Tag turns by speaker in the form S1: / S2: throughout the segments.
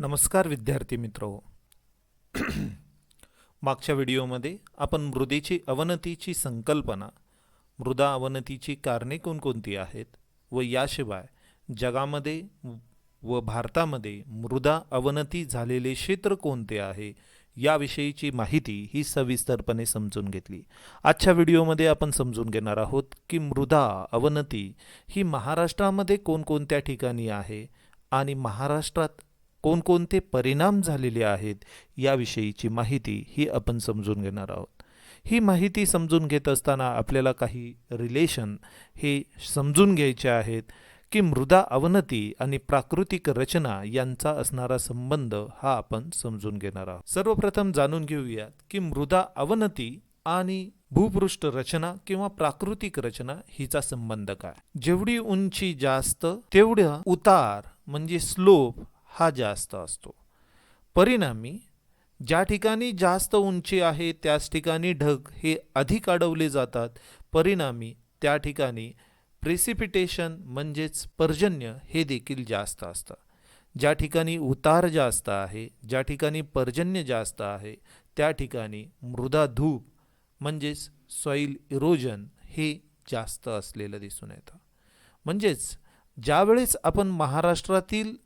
S1: नमस्कार विद्यार्थी मित्र. मागच्या व्हिडिओमध्ये आपण मृदेची अवनतीची संकल्पना मृदा अवनतीची कारणे कोणकोणती आहेत व याशिवाय जगामध्ये व भारतामध्ये मृदा अवनती झालेले क्षेत्र कोणते आहे याविषयीची माहिती ही सविस्तरपणे समजून घेतली. आजच्या व्हिडिओमध्ये आपण समजून घेणार आहोत की मृदा अवनती ही महाराष्ट्रामध्ये कोणकोणत्या ठिकाणी आहे आणि महाराष्ट्रात कोणकोणते परिणाम झालेले आहेत याविषयीची माहिती ही आपण समजून घेणार आहोत. ही माहिती समजून घेत असताना आपल्याला काही रिलेशन हे समजून घ्यायचे आहेत की मृदा अवनती आणि प्राकृतिक रचना यांचा असणारा संबंध हा आपण समजून घेणार आहोत. सर्वप्रथम जाणून घेऊयात की मृदा अवनती आणि भूपृष्ठ रचना किंवा प्राकृतिक रचना हिचा संबंध काय? जेवढी उंची जास्त तेवढ्या उतार म्हणजे स्लोप हा जास्त असतो. परिणामी ज्या ठिकाणी जास्त उंची आहे त्याच ठिकाणी ढग हे अधिक अडवले जातात. परिणामी त्या ठिकाणी प्रेसिपिटेशन म्हणजेच पर्जन्य हे देखील जास्त असतं. ज्या ठिकाणी उतार जास्त आहे ज्या ठिकाणी पर्जन्य जास्त आहे त्या ठिकाणी मृदा धूप म्हणजेच सॉईल इरोजन हे जास्त असलेलं दिसून येतं. म्हणजेच ज्यावेळेस आपण महाराष्ट्रातील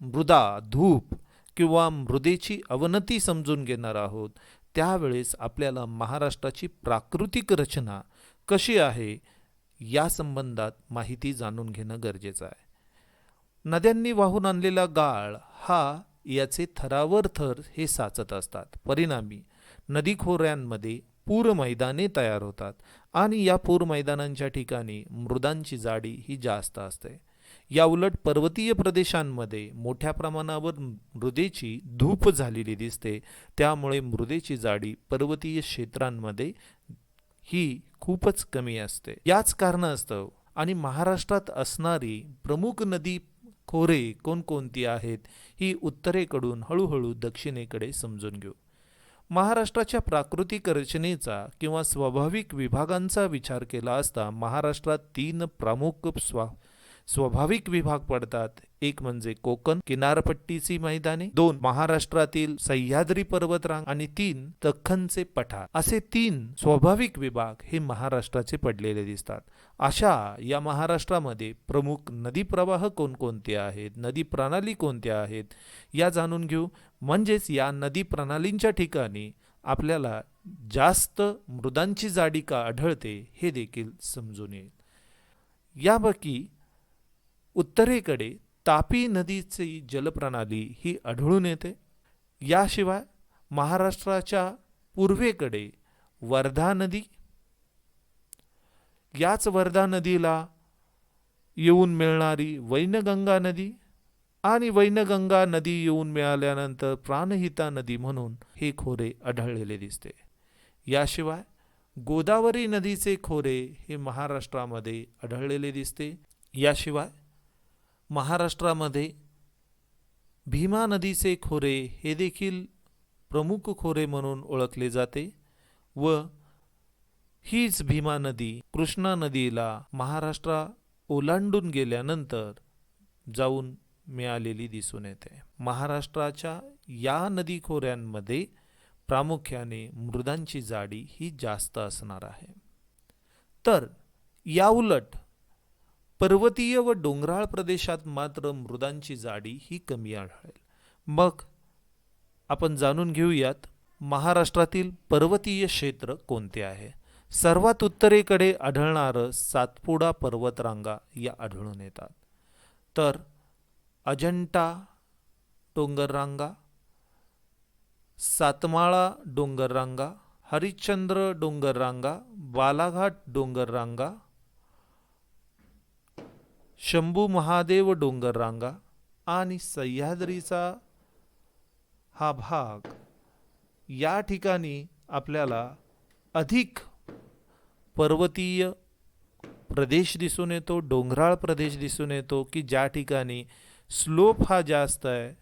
S1: मृदा धूप किंवा मृदेची अवनती समजून घेणार आहोत त्यावेळेस आपल्याला महाराष्ट्राची प्राकृतिक रचना कशी आहे या संबंधात माहिती जाणून घेणं गरजेचं आहे. नद्यांनी वाहून आणलेला गाळ हा याचे थरावर थर हे साचत असतात. परिणामी नदी खोऱ्यांमध्ये पूर मैदाने तयार होतात आणि या पूर मैदानांच्या ठिकाणी मृदांची जाडी ही जास्त असते. या उलट पर्वतीय प्रदेशांमध्ये मोठ्या प्रमाणावर मृदेची धूप झालेली दिसते. त्यामुळे मृदेची जाडी पर्वतीय क्षेत्रांमध्ये ही खूपच कमी असते. याच कारणास्तव आणि महाराष्ट्रात असणारी प्रमुख नदी खोरे कोणकोणती आहेत ही उत्तरेकडून हळूहळू दक्षिणेकडे समजून घेऊ. महाराष्ट्राच्या प्राकृतिक रचनेचा किंवा स्वाभाविक विभागांचा विचार केला असता महाराष्ट्रात तीन प्रमुख स्वा स्वाभाविक विभाग पडतात. एक म्हणजे कोकण किनारपट्टीची मैदाने दोन महाराष्ट्रातील सह्याद्री पर्वतरांग आणि तीन दख्खनचे पठार. असे तीन स्वाभाविक विभाग हे महाराष्ट्राचे पडलेले दिसतात. अशा या महाराष्ट्रामध्ये प्रमुख नदी प्रवाह कोणकोणते आहेत? नदी प्रणाली कोणत्या आहेत? या जाणून घेऊ. म्हणजेच या नदी प्रणालींच्या ठिकाणी आपल्याला जास्त मृदांची जाडी का आढळते हे देखील समजून येईल. यापैकी उत्तरेकडे तापी नदीची जलप्रणाली ही आढळून येते. याशिवाय महाराष्ट्राच्या पूर्वेकडे वर्धा नदी याच वर्धा नदीला येऊन मिळणारी वैनगंगा नदी आणि वैनगंगा नदी येऊन मिळाल्यानंतर प्राणहिता नदी म्हणून हे खोरे आढळलेले दिसते. याशिवाय गोदावरी नदीचे खोरे हे महाराष्ट्रामध्ये आढळलेले दिसते. याशिवाय महाराष्ट्रामध्ये भीमा नदीचे खोरे हे देखील प्रमुख खोरे म्हणून ओळखले जाते व हीच भीमा नदी कृष्णा नदीला महाराष्ट्रा ओलांडून गेल्यानंतर जाऊन मिळालेली दिसून येते. महाराष्ट्राच्या या नदी खोऱ्यांमध्ये प्रामुख्याने मृदांची जाडी ही जास्त असणार आहे. तर याउलट पर्वतीय व डोंगराळ प्रदेशात मात्र मृदांची जाडी ही कमी आढळेल. मग आपण जाणून घेऊयात महाराष्ट्रातील पर्वतीय क्षेत्र कोणते आहे? सर्वात उत्तरेकडे आढळणारं सातपुडा पर्वतरांगा या आढळून येतात. तर अजंटा डोंगररांगा सातमाळा डोंगररांगा हरिश्चंद्र डोंगररांगा बालाघाट डोंगररांगा शंभू महादेव डोंगर रांगा आणि सह्याद्रीचा हा भाग या ठिकाणी आपल्याला अधिक पर्वतीय प्रदेश दिसून येतो डोंगराळ प्रदेश दिसून येतो की ज्या ठिकाणी स्लोप हा जास्त आहे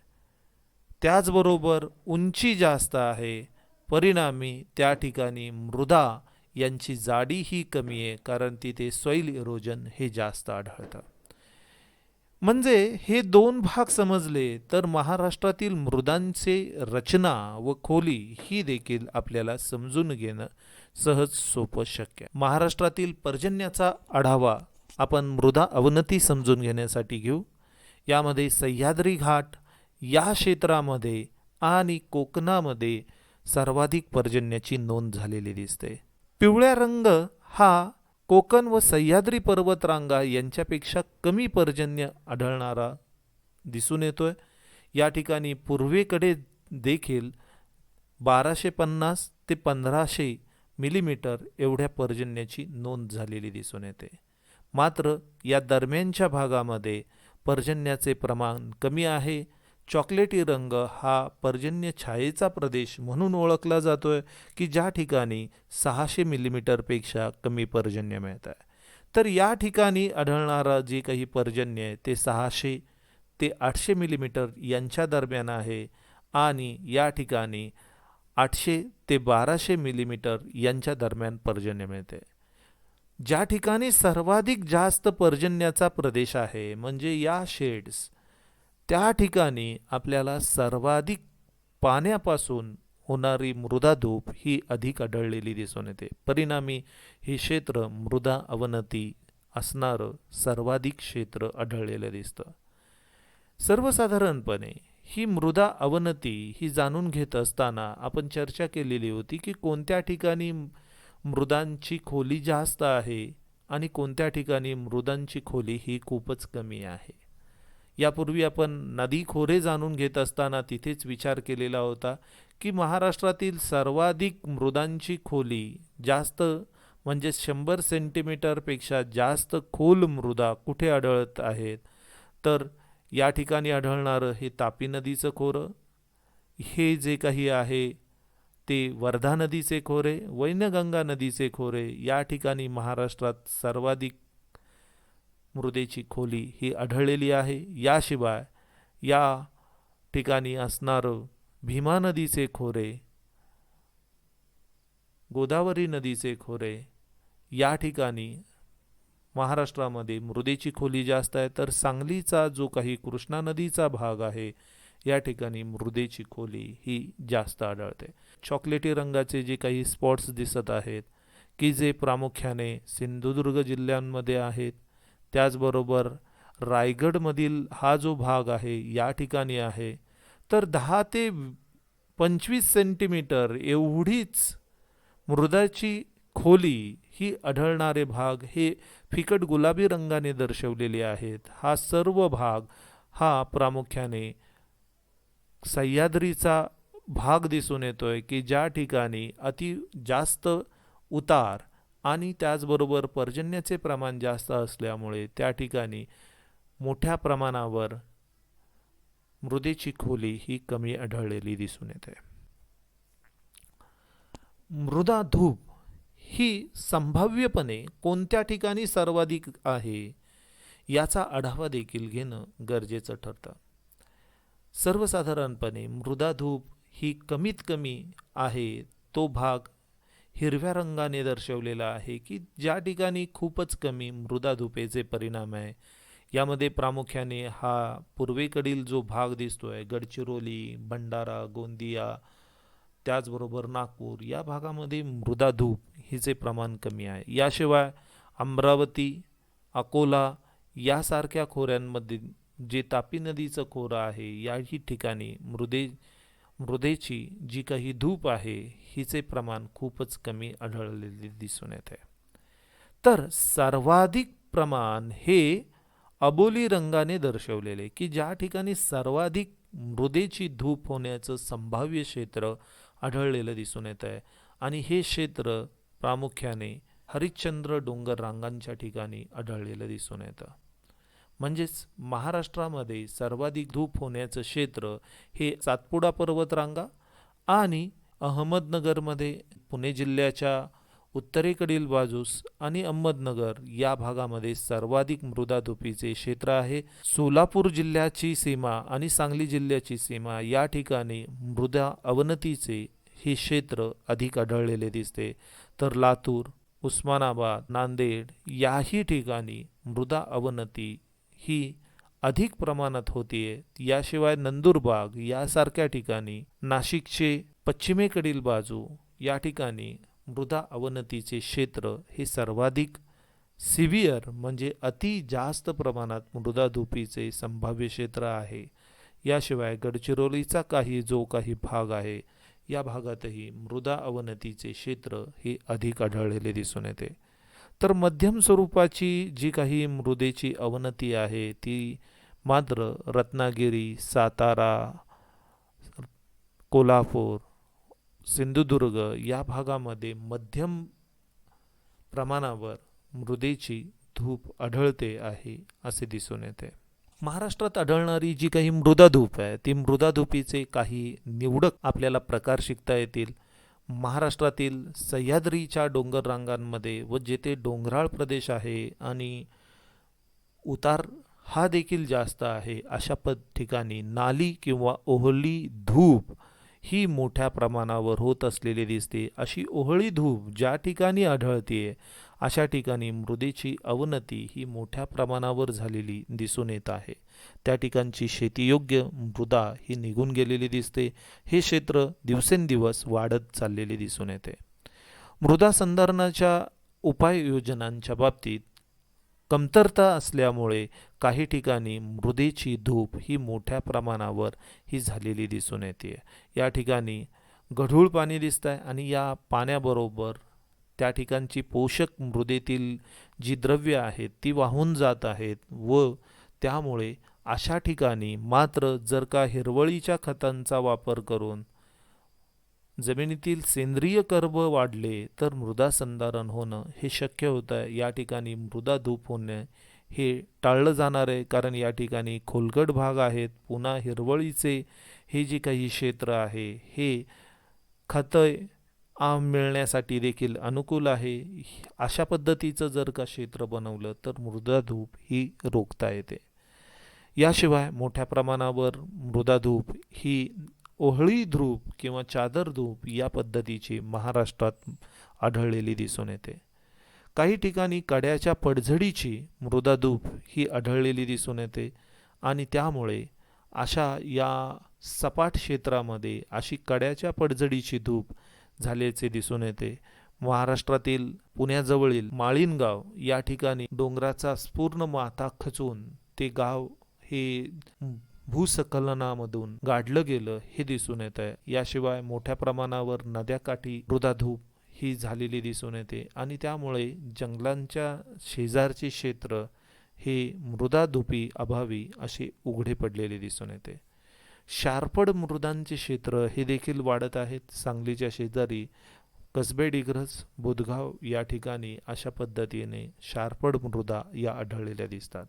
S1: त्याचबरोबर उंची जास्त आहे परिणामी त्या ठिकाणी मृदा यांची जाडी ही कमी आहे कारण तिथे सॉईल इरोजन हे जास्त आढळतं म्हणजे हे दोन भाग समजले तर महाराष्ट्रातील मृदांचे रचना व खोली ही देखील आपल्याला समजून घेणं सहज सोपं शक्य. महाराष्ट्रातील पर्जन्याचा आढावा आपण मृदा अवनती समजून घेण्यासाठी घेऊ. यामध्ये सह्याद्री घाट या क्षेत्रामध्ये आणि कोकणामध्ये सर्वाधिक पर्जन्याची नोंद झालेली दिसते. पिवळ्या रंग हा कोकण व सह्याद्री पर्वतरांगा यांच्यापेक्षा कमी पर्जन्य आढळणारा दिसून येतोय. या ठिकाणी पूर्वेकडे देखील बाराशे पन्नास ते पंधराशे मिलीमीटर एवढ्या पर्जन्याची नोंद झालेली दिसून येते. मात्र या दरम्यानच्या भागामध्ये पर्जन्याचे प्रमाण कमी आहे. चॉकलेटी रंग हा पर्जन्य छायेचा प्रदेश म्हणून ओळखला जातोय की ज्या ठिकाणी सहाशे मिलीमीटरपेक्षा कमी पर्जन्य मिळत आहे तर या ठिकाणी आढळणारा जे काही पर्जन्य आहे ते सहाशे ते आठशे मिलीमीटर यांच्या दरम्यान आहे आणि या ठिकाणी आठशे ते बाराशे मिलीमीटर यांच्या दरम्यान पर्जन्य मिळते ज्या ठिकाणी सर्वाधिक जास्त पर्जन्याचा प्रदेश आहे म्हणजे या शेड्स त्या ठिकाणी आपल्याला सर्वाधिक पाण्यापासून होणारी मृदा धूप ही अधिक आढळलेली दिसून येते. परिणामी हे क्षेत्र मृदा अवनती असणारं सर्वाधिक क्षेत्र आढळलेलं दिसतं. सर्वसाधारणपणे ही मृदा अवनती ही जाणून घेत असताना आपण चर्चा केलेली होती की कोणत्या ठिकाणी मृदांची खोली जास्त आहे आणि कोणत्या ठिकाणी मृदांची खोली ही खूपच कमी आहे. यापूर्वी आपण नदी खोरे जाणून घेत असताना तिथेच विचार केलेला होता की महाराष्ट्रातील सर्वाधिक मृदांची खोली जास्त म्हणजे शंभर सेंटीमीटरपेक्षा जास्त खोल मृदा कुठे आढळत आहेत? तर या ठिकाणी आढळणारं हे तापी नदीचं खोरं हे जे काही आहे ते वर्धा नदीचे खोरे वैनगंगा नदीचे खोरे या ठिकाणी महाराष्ट्रात सर्वाधिक मृदेची खोली ही आढळलेली आहे. याशिवाय या ठिकाणी असणारं भीमा नदीचे खोरे गोदावरी नदीचे खोरे या ठिकाणी महाराष्ट्रामध्ये मृदेची खोली जास्त आहे. तर सांगलीचा जो काही कृष्णा नदीचा भाग आहे या ठिकाणी मृदेची खोली ही जास्त आढळते. चॉकलेटी रंगाचे जे काही स्पॉट्स दिसत आहेत की जे प्रामुख्याने सिंधुदुर्ग जिल्ह्यांमध्ये आहेत त्याचबरोबर रायगडमधील हा जो भाग आहे या ठिकाणी आहे. तर दहा ते पंचवीस सेंटीमीटर एवढीच मृदाची खोली ही आढळणारे भाग हे फिकट गुलाबी रंगाने दर्शवलेले आहेत. हा सर्व भाग हा प्रामुख्याने सह्याद्रीचा भाग दिसून येतोय की ज्या ठिकाणी अति जास्त उतार आणि त्याचबरोबर पर्जन्याचे प्रमाण जास्त असल्यामुळे त्या ठिकाणी मोठ्या प्रमाणावर मृदेची खोली ही कमी आढळलेली दिसून येते. मृदा धूप ही संभाव्यपणे कोणत्या ठिकाणी सर्वाधिक आहे याचा आढावा देखील घेणं गरजेचं ठरतं. सर्वसाधारणपणे मृदा धूप ही कमीत कमी आहे तो भाग हिरव्या रंगाने दर्शवलेला आहे की ज्या ठिकाणी खूपच कमी मृदा धुपेचे परिणाम आहे. यामध्ये प्रामुख्याने हा पूर्वेकडील जो भाग दिसतो आहे गडचिरोली भंडारा गोंदिया त्याचबरोबर नागपूर या भागामध्ये मृदा धूप हिचे प्रमाण कमी आहे. याशिवाय अमरावती अकोला यासारख्या खोऱ्यांमध्ये जे तापी नदीचं खोरं आहे याही ठिकाणी मृदे मृदेची जी काही धूप आहे हिचे प्रमाण खूपच कमी आढळलेले दिसून येते. तर सर्वाधिक प्रमाण हे अबोली रंगाने दर्शवलेले की ज्या ठिकाणी सर्वाधिक मृदेची धूप होण्याचं संभाव्य क्षेत्र आढळलेलं दिसून येत आहे आणि हे क्षेत्र प्रामुख्याने हरिश्चंद्र डोंगर रांगांच्या ठिकाणी आढळलेलं दिसून येतं. म्हणजेच महाराष्ट्रामध्ये सर्वाधिक धूप होण्याचं क्षेत्र हे सातपुडा पर्वतरांगा आणि अहमदनगरमध्ये पुणे जिल्ह्याच्या उत्तरेकडील बाजूस आणि अहमदनगर या भागामध्ये सर्वाधिक मृदाधुपीचे क्षेत्र आहे. सोलापूर जिल्ह्याची सीमा आणि सांगली जिल्ह्याची सीमा या ठिकाणी मृदा अवनतीचे हे क्षेत्र अधिक आढळलेले दिसते. तर लातूर उस्मानाबाद नांदेड याही ठिकाणी मृदा अवनती ही अधिक प्रमाणात होतीये. याशिवाय नंदुरबाग यासारख्या ठिकाणी नाशिकचे पश्चिमेकडील बाजू या ठिकाणी मृदा अवनतीचे क्षेत्र हे सर्वाधिक सिव्हिअर म्हणजे अति जास्त प्रमाणात मृदाधुपीचे संभाव्य क्षेत्र आहे. याशिवाय गडचिरोलीचा काही जो काही भाग आहे या भागातही मृदा अवनतीचे क्षेत्र हे अधिक आढळलेले दिसून येते. तर मध्यम स्वरूपाची जी काही मृदेची अवनती आहे ती मात्र रत्नागिरी सातारा कोल्हापूर सिंधुदुर्ग या भागामध्ये मध्यम प्रमाणावर मृदेची धूप आढळते आहे असे दिसून येते. महाराष्ट्रात आढळणारी जी काही मृदाधूप आहे ती मृदाधुपीचे काही निवडक आपल्याला प्रकार शिकता येतील. महाराष्ट्रातील सह्याद्रीच्या डोंगर रांगांमध्ये व जेथे डोंगराळ प्रदेश आहे आणि उतार हा देखील जास्त आहे अशा पद ठिकाणी नाली किंवा ओहली धूप ही मोठ्या प्रमाणावर होत असलेली दिसते. अशी ओहळी धूप ज्या ठिकाणी आढळते अशा ठिकाणी मृदेची अवनती ही मोठ्या प्रमाणावर झालेली दिसून येत आहे. त्या ठिकाणची शेतीयोग्य मृदा ही निघून गेलेली दिसते. हे क्षेत्र दिवसेंदिवस वाढत चाललेले दिसून येते. मृदा संधारणाच्या उपाययोजनांच्या बाबतीत कमतरता असल्यामुळे काही ठिकाणी मृदेची धूप ही मोठ्या प्रमाणावर ही झालेली दिसून येते. या ठिकाणी गढूळ पाणी दिसत आहे आणि या पाण्याबरोबर त्या ठिकाणची पोषक मृदेतील जी द्रव्य आहेत ती वाहून जात आहेत व त्यामुळे अशा ठिकाणी मात्र जर का हिरवळीच्या खतांचा वापर करून जमिनीतील सेंद्रिय कर्ब वाढले तर मृदा संधारण होणं हे शक्य होतं आहे. या ठिकाणी मृदा धूप होणे हे टाळलं जाणार आहे कारण या ठिकाणी खोलगट भाग आहेत. पुन्हा हिरवळीचे हे जे काही क्षेत्र आहे हे खतं आम मिळण्यासाठी देखील अनुकूल आहे. अशा पद्धतीचं जर का क्षेत्र बनवलं तर मृदा धूप ही रोखता येते. याशिवाय मोठ्या प्रमाणावर मृदा धूप ही ओहळी धूप किंवा चादर धूप या पद्धतीची महाराष्ट्रात आढळलेली दिसून येते. काही ठिकाणी कड्याच्या पडझडीची मृदा धूप ही आढळलेली दिसून येते आणि त्यामुळे अशा या सपाट क्षेत्रामध्ये अशी कड्याच्या पडझडीची धूप झाल्याचे दिसून येते. महाराष्ट्रातील पुण्याजवळील माळीनगाव या ठिकाणी डोंगराचा पूर्ण माथा खचून ते गाव हे भूसखलनामधून गाडलं गेलं हे दिसून येत आहे. याशिवाय मोठ्या प्रमाणावर नद्याकाठी मृदाधूप ही झालेली दिसून येते आणि त्यामुळे जंगलांच्या शेजारचे क्षेत्र हे मृदाधुपी अभावी असे उघडे पडलेले दिसून येते. शारपड मृदांचे क्षेत्र हे देखील वाढत आहेत. सांगलीच्या शेजारी कसबे डिग्रस बुधगाव या ठिकाणी अशा पद्धतीने शारपड मृदा या आढळलेल्या दिसतात.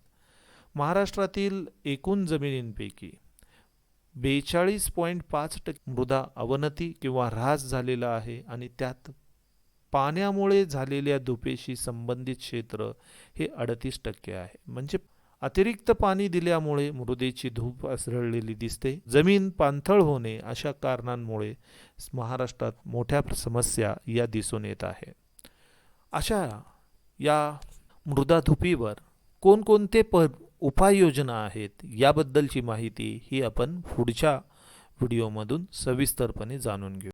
S1: महाराष्ट्रातील एकूण जमिनींपैकी बेचाळीस पॉईंट पाच टक्के मृदा अवनती किंवा ऱ्हास झालेला आहे आणि त्यात पाण्यामुळे झालेल्या धुपेशी संबंधित क्षेत्र हे अडतीस टक्के आहे. म्हणजे अतिरिक्त पाणी दिल्यामुळे मृदेची धूप आसरळलेली दिसते. जमीन पाणथळ होणे अशा कारणांमुळे महाराष्ट्रात मोठ्या समस्या या दिसून येत आहे. अशा या मृदाधुपीवर कोणकोणते प उपाययोजना आहेत याबद्दलची माहिती ही आपण पुढच्या व्हिडिओमधून सविस्तरपणे जाणून घेऊ.